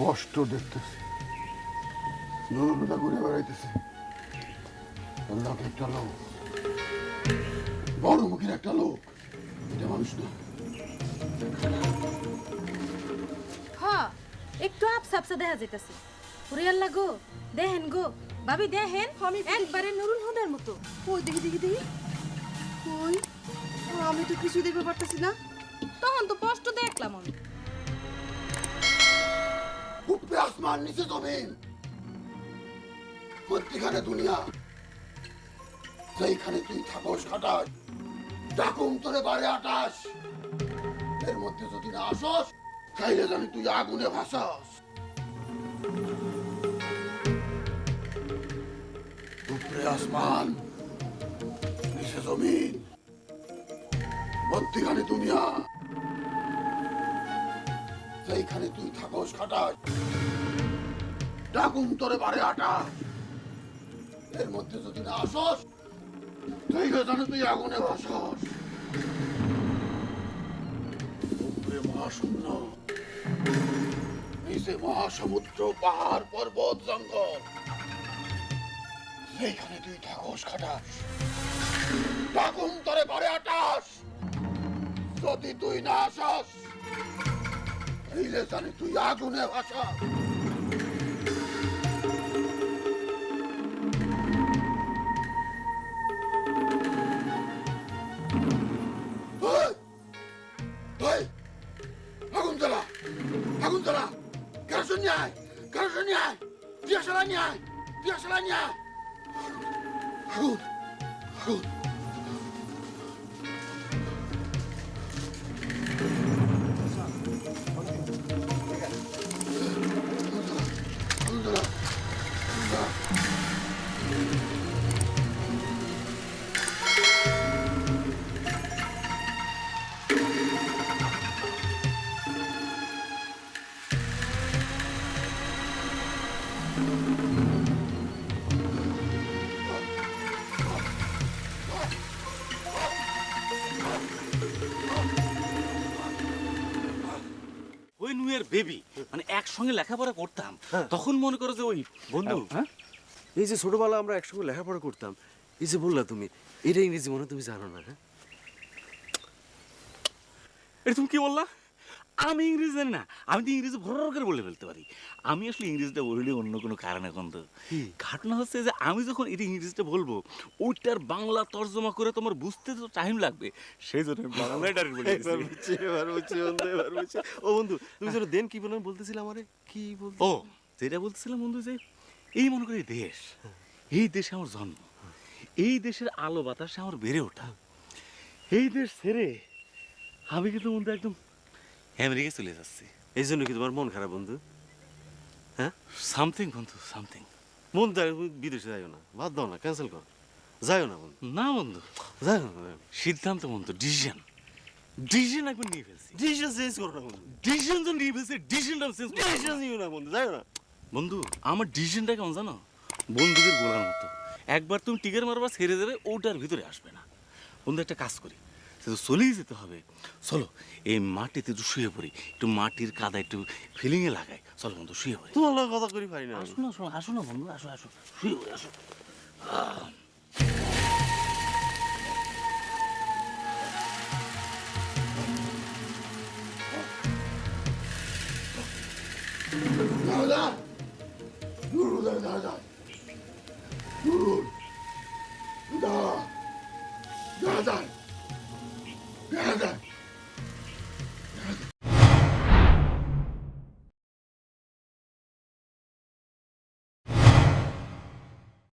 স্পষ্ট দেখতেছি। ঘুরে বেড়াইতেছে। আল্লাহ একটা লোক বড় মুখের একটা লোক এটা মানুষ না। হ একটু আপসা আপসা দেখা যাইতাছে। ওরে আল্লাহ গো দেখেন গো ভাবি দেখেন আমি- একবারে নুরুল হুদার মতো। ওই দেখি দেখি দেখি। কই? আমি তো কিছু দেখতে পারতেছি না। তখন তো স্পষ্ট দেখলাম আমি। আসমান নিচে জমিন। মধ্যিখানে দুনিয়া। সেইখানে তুই থাকস খাটাস, ডাকুম তোরে বারে আটাস। এর মধ্যে যদি না আসস, তাইলে জানি তুই আগুনে ভাসাস। উপরে আসমান, নিচে জমিন। মধ্যিখানে দুনিয়া। সেইখানে তুই থাকস খাটাস ডাকুম তোরে বারে আটা। এর মধ্যে যদি না আসস, তুই জানো তুই আগুনে ভাসাস। উপরে মহাশূন্য, নিচে মহাসমুদ্র, পাহাড়, পর্বত, জঙ্গল। সেইখানে তুই থাকস, খাটাস। ডাকুম তোরে বারে আটাস। যদি তুই না আসস এইলে জানি তুই আগুনে ভাসা Karzeniaj! Karzeniaj! Wiesz, ale nie! Wiesz, ale nie! Chud! ওই নুয়ের বেবি মানে একসঙ্গে লেখাপড়া করতাম। তখন মনে করো যে ওই বন্ধু। হ্যাঁ? এই যে ছোটবেলা আমরা একসঙ্গে লেখাপড়া করতাম এই যে বললা তুমি এটা ইংরেজি মনে তুমি জানো না হ্যাঁ? এটা তুমি কি বললা? আমি ইংরেজি জানি না। আমি তো ইংরেজি ভর করে বলে ফেলতে পারি। আমি আসলে ইংরেজিটা বললে অন্য কোনো কারণে কিন্তু। ঘটনা হচ্ছে যে আমি যখন এটা ইংরেজিটা বলব ওইটার বাংলা তর্জমা করে তোমার বুঝতে তো টাইম লাগবে। সেই জন্য বলে ও বন্ধু তুমি যেন দেন কি বলেন বলতেছিলে আমারে? কি বলতে? ও যেটা বলতেছিলাম বন্ধু যে এই মনে করি দেশ এই দেশে আমার জন্ম এই দেশের আলো বাতাসে আমার বেড়ে ওঠা এই দেশ ছেড়ে আমি কিন্তু বন্ধু একদম আমেরিকা চলে যাচ্ছি। এই জন্য কি তোমার মন খারাপ বন্ধু? হ্যাঁ? সামথিং বন্ধু সামথিং মন বিদেশে যাইও না। বাদ দাও না ক্যান্সেল কর। যাইও না বন্ধু। না বন্ধু। যাইও না। সিদ্ধান্ত বন্ধু ডিসিশন ডিসিশন একবার নিয়ে ফেলছি। ডিসিশন চেঞ্জ করো না বন্ধু। ডিসিশন তো নিয়ে ফেলছি ডিসিশনটা চেঞ্জ ডিসিশন নিও না বন্ধু যাইও না। বন্ধু আমার ডিসিশনটা কেমন জানো? বন্দুকের গোলার মতো। একবার তুমি টিকের মারবা ছেড়ে দেবে ওটার ভিতরে আসবে না। বন্ধু একটা কাজ করি। সে তো চলেই যেতে হবে। চলো এই মাটিতে একটু শুয়ে পড়ি। একটু মাটির কাদা একটু ফিলিংয়ে লাগাই। চলো বন্ধু শুয়ে পড়ি। তোমার লগে কথা করি পারি না। আসো না আসো না, আসো না বন্ধু আসো আসো। শুয়ে পড়ি আসো। দাদা দাদা দাদা Nerede?